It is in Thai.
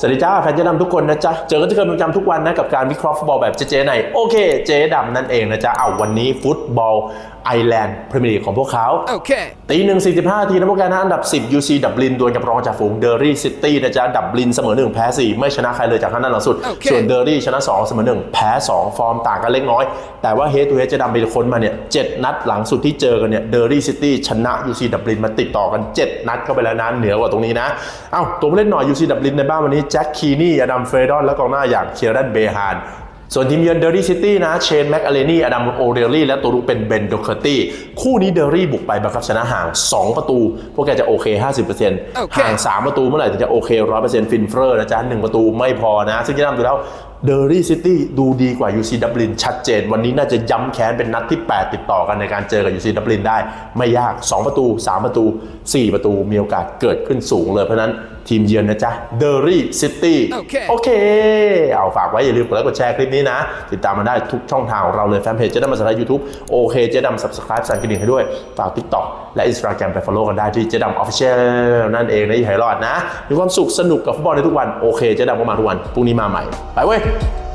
สวัสดีจ้าแฟนเจ๊ดำทุกคนนะจ๊ะ เจอกันที่เคยประจำทุกวันนะกับการวิเคราะห์ฟุตบอลแบบเจ๊ๆในโอเค เจ๊ดำนั่นเองนะจ๊ะเอาวันนี้ฟุตบอลไอแลนด์พรีเมียร์ลีกของพวกเขา Okay. ตีหนึ่งสี่สิบห้าทีนะพวกแกนะอันดับ 10 UC ดับลินดวลกับรองจ่าฝูงเดอรี่ซิตี้นะจ๊ะ ดับลินเสมอ1แพ้4ไม่ชนะใครเลยจากข้างหน้าหลังสุดโอเคส่วนเดอรี่ชนะ2เสมอ1แพ้2ฟอร์มต่างกันเล็กน้อย แต่ว่าเฮดทูเฮดจะดำไปค้นมาเนี่ยเจ็ดนัดหลังสุดที่เจอกันเนี่ยเดอรี่ซิตี้ชนะ UC ดับลินมาติดต่อกัน 7 นัดเข้าไปแล้วนะเหนือกว่าตรงนี้นะเอ้าตัวผู้เล่นหน่อย UC ดับลินในบ้านวันนี้แจ็คคีนี่อดัมเฟรดอนและกองหน้าอย่างเคียรันเบฮานส่วนทีมเยือนเดอรี่ซิตี้นะ เชนแม็กอเลนี่ อดัมโอเรลลี่ และตัวลุกเป็นเบนโดเคอร์ตี้ คู่นี้เดอรี่บุกไปบังคับชนะห่าง 2 ประตู พวกแกจะโอเค 50%โอเคห่าง 3 ประตูเมื่อไหร่ถึงจะโอเค 100%ฟินเฟอร์นะจ๊ะ1ประตูไม่พอนะ ซึ่งจะนำดูแล้วเดอรี่ซิตี้ดูดีกว่า UC ดับลินชัดเจน วันนี้น่าจะย้ำแค้นเป็นนัดที่ 8 ติดต่อกันในการเจอกับ UC ดับลินได้ ไม่ยาก 2 ประตู 3 ประตู 4 ประตูมีโอกาสเกิดขึ้นสูงเลย เพราะฉะนั้นทีมเยือนนะจ๊ะเดอรี่ซิตี้โอเคโอเค เอาฝากไว้อย่าลืมกดไลค์กดแชร์คลิปนี้นะ ติดตามมาได้ทุกช่องทางของเราเลยแฟนเพจเจ๊ดำมาสไลด์ยูทูบโอเคเจ๊ดำ subscribe สั่นกระดิ่งให้ด้วย ฝาก TikTok และ Instagram ไป follow กันได้ที่เจ๊ดำ official นั่นเองนะอย่าให้รอดนะมีความสุขสนุกกับฟุตบอลในทุกวันโอเคเจ๊ดำก็มาทุกวันพรุ่งนี้มาใหม่ไปเว้ย Thank you.